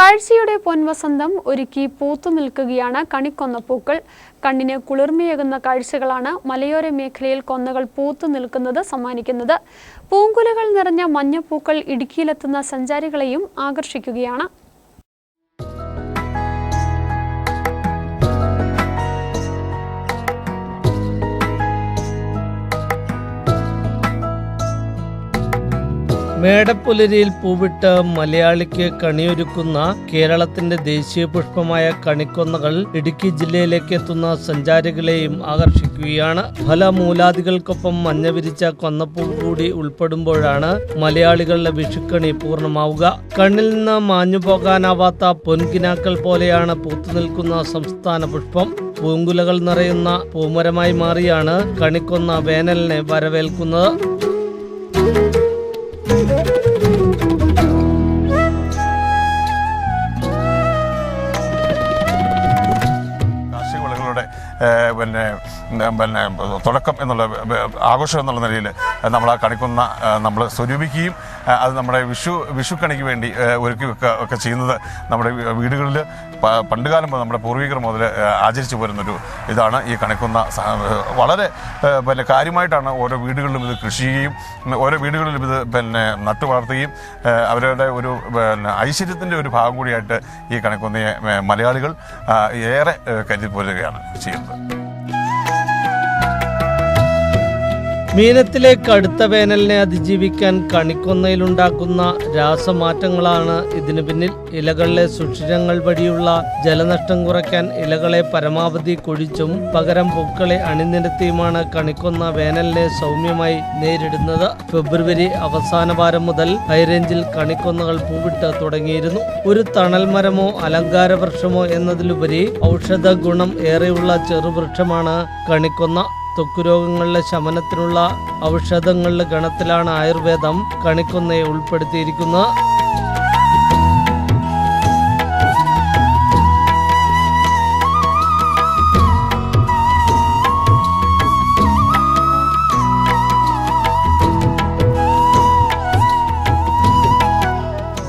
കാഴ്ചയുടെ പൊൻവസന്തം ഒരുക്കി പൂത്തു നിൽക്കുകയാണ് കണിക്കൊന്ന പൂക്കൾ. കണ്ണിന് കുളിർമയേകുന്ന കാഴ്ചകളാണ് മലയോര മേഖലയിൽ കൊന്നകൾ പൂത്തു നിൽക്കുന്നത് സമ്മാനിക്കുന്നത്. പൂങ്കുലകൾ നിറഞ്ഞ മഞ്ഞപ്പൂക്കൾ ഇടുക്കിയിലെത്തുന്ന സഞ്ചാരികളെയും ആകർഷിക്കുകയാണ്. മേടപ്പുലരിയിൽ പൂവിട്ട് മലയാളിക്ക് കണിയൊരുക്കുന്ന കേരളത്തിന്റെ ദേശീയ പുഷ്പമായ കണിക്കൊന്നകൾ ഇടുക്കി ജില്ലയിലേക്ക് എത്തുന്ന സഞ്ചാരികളെയും ആകർഷിക്കുകയാണ്. പല മൂലാദികൾക്കൊപ്പം മഞ്ഞ വിരിച്ച കൊന്നപ്പൂ കൂടി ഉൾപ്പെടുമ്പോഴാണ് മലയാളികളുടെ വിഷുക്കണി പൂർണമാവുക. കണ്ണിൽ നിന്ന് മാഞ്ഞു പോകാനാവാത്ത പൊൻകിനാക്കൾ പോലെയാണ് പൂത്തു നിൽക്കുന്ന സംസ്ഥാന പുഷ്പം. പൂങ്കുലകൾ നിറയുന്ന പൂമരമായി മാറിയാണ് കണിക്കൊന്ന വേനലിനെ വരവേൽക്കുന്നത്. കാർഷിക വിളകളുടെ പിന്നെ പിന്നെ തുടക്കം എന്നുള്ള ആഘോഷം എന്നുള്ള നിലയിൽ നമ്മൾ ആ കണിക്കുന്ന നമ്മൾ സ്വരൂപിക്കുകയും അത് നമ്മുടെ വിഷു വിഷു വിഷുക്കണിക്ക് വേണ്ടി ഒരുക്കി വെക്കുക ഒക്കെ ചെയ്യുന്നത് നമ്മുടെ വീടുകളിൽ പണ്ടുകാലം നമ്മുടെ പൂർവികർ മുതൽ ആചരിച്ചു പോരുന്നൊരു ഇതാണ് ഈ കണിക്കുന്ന വളരെ പിന്നെ കാര്യമായിട്ടാണ് ഓരോ വീടുകളിലും ഇത് കൃഷി ചെയ്യുകയും ഓരോ വീടുകളിലും ഇത് പിന്നെ നട്ടു വളർത്തുകയും അവരുടെ ഒരു പിന്നെ ഐശ്വര്യത്തിന്റെ ഒരു ഭാഗം കൂടിയായിട്ട് ഈ കണിക്കൊന്നയെ മലയാളികൾ ഏറെ കരുതി പോരുകയാണ് ചെയ്യുന്നത്. മീനത്തിലെ കടുത്ത വേനലിനെ അതിജീവിക്കാൻ കണിക്കൊന്നയിലുണ്ടാക്കുന്ന രാസമാറ്റങ്ങളാണ് ഇതിനു പിന്നിൽ. ഇലകളിലെ സുഷിരങ്ങൾ വഴിയുള്ള ജലനഷ്ടം കുറയ്ക്കാൻ ഇലകളെ പരമാവധി കൊഴിച്ചും പകരം പൂക്കളെ അണിനിരത്തിയുമാണ് കണിക്കൊന്ന വേനലിനെ സൗമ്യമായി നേരിടുന്നത്. ഫെബ്രുവരി അവസാന വാരം മുതൽ ഹൈറേഞ്ചിൽ കണിക്കൊന്നകൾ പൂവിട്ട് തുടങ്ങിയിരുന്നു. ഒരു തണൽ മരമോ അലങ്കാര വൃക്ഷമോ എന്നതിലുപരി ഔഷധ ഗുണം ഏറെയുള്ള ചെറുവൃക്ഷമാണ് കണിക്കൊന്ന. ത്വക്ക് രോഗങ്ങളുടെ ശമനത്തിനുള്ള ഔഷധങ്ങളുടെ ഗണത്തിലാണ് ആയുർവേദം കണിക്കൊന്നയെ ഉൾപ്പെടുത്തിയിരിക്കുന്നത്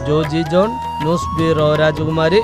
ജോജി ജോൺ ന്യൂസ് ബ്യൂറോ രാജകുമാരി.